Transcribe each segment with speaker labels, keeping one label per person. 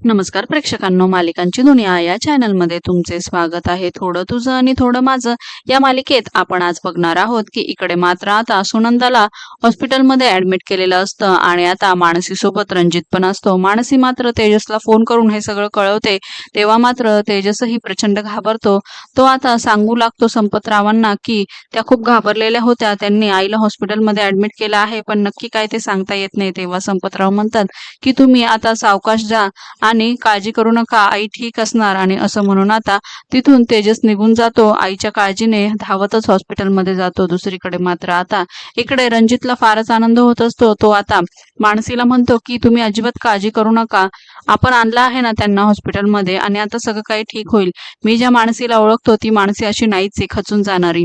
Speaker 1: नमस्कार प्रेक्षकांनो मालिकांची दुनिया या चॅनलमध्ये तुमचे स्वागत आहे. थोडं तुझं आणि थोडं माझं या मालिकेत आपण आज बघणार आहोत की इकडे मात्र आता सुनंदाला हॉस्पिटलमध्ये ऍडमिट केलेलं असतं आणि आता मानसी सोबत रणजित पण असतो. मानसी मात्र तेजसला फोन करून हे सगळं कळवते. तेव्हा मात्र तेजसही प्रचंड घाबरतो. तो आता सांगू लागतो संपतरावांना की त्या खूप घाबरलेल्या होत्या. त्यांनी आईला हॉस्पिटलमध्ये ऍडमिट केलं आहे पण नक्की काय ते सांगता येत नाही. तेव्हा संपतराव म्हणतात की तुम्ही आता सावकाश जा आणि काळजी करू नका आई ठीक असणार आणि असं म्हणून आता तिथून तेजस निघून जातो. आईच्या काळजीने धावतच हॉस्पिटलमध्ये जातो. दुसरीकडे मात्र आता इकडे रणजितला फारच आनंद होत असतो. तो आता मानसीला म्हणतो की तुम्ही अजिबात काळजी करू नका. आपण आणला आहे ना त्यांना हॉस्पिटलमध्ये आणि आता सगळं काही ठीक होईल. मी ज्या मानसीला ओळखतो ती मानसी अशी नाहीच आहे खचून जाणारी.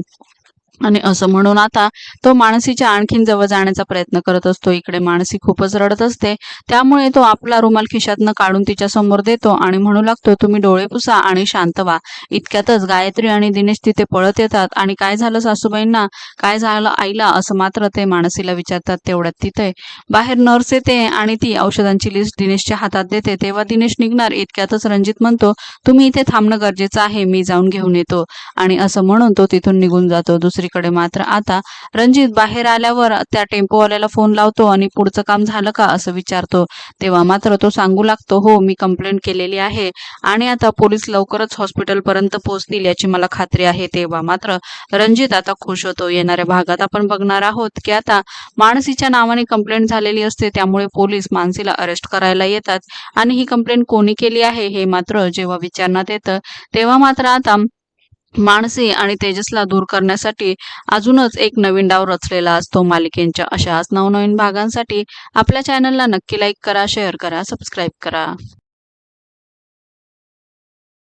Speaker 1: आणि असं म्हणून आता तो मानसीच्या आणखीन जवळ जाण्याचा प्रयत्न करत असतो. इकडे मानसी खूपच रडत असते. त्यामुळे तो आपला रुमाल खिशातनं काढून तिच्या समोर देतो आणि म्हणू लागतो तुम्ही डोळे पुसा आणि शांत व्हा. इतक्यातच गायत्री आणि दिनेश तिथे पळत येतात आणि काय झालं सासूबाईंना? काय झालं आईला? असं मात्र ते मानसीला विचारतात तेवढ्यात तिथे. बाहेर नर्स येते आणि ती औषधांची लिस्ट दिनेशच्या हातात देते. तेव्हा दिनेश निघणार. इतक्यातच रणजित म्हणतो तुम्ही इथे थांबणं गरजेचं आहे. मी जाऊन घेऊन येतो. आणि असं म्हणून तो तिथून निघून जातो दुसरीकडे मात्र आता रणजित बाहेर आल्यावर त्या टेम्पोवाल्याला फोन लावतो आणि पुढचं काम झालं का असं विचारतो. तेव्हा मात्र तो सांगू लागतो हो मी कंप्लेंट केलेली आहे आणि आता पोलीस लवकरच हॉस्पिटल पर्यंत पोहोचतील याची मला खात्री आहे. तेव्हा मात्र रणजित आता खुश होतो. येणाऱ्या भागात आपण बघणार आहोत की आता मानसीच्या नावाने कंप्लेंट झालेली असते त्यामुळे पोलीस मानसीला अरेस्ट करायला येतात आणि ही कंप्लेंट कोणी केली आहे हे मात्र जेव्हा विचारण्यात येतं तेव्हा मात्र आता मानसी आणि तेजसला दूर करण्यासाठी अजूनच एक नवीन डाव रचलेला असतो. मालिकेंच्या अशाच नवनवीन भागांसाठी आपल्या चॅनलला नक्की लाईक करा शेअर करा सबस्क्राईब करा.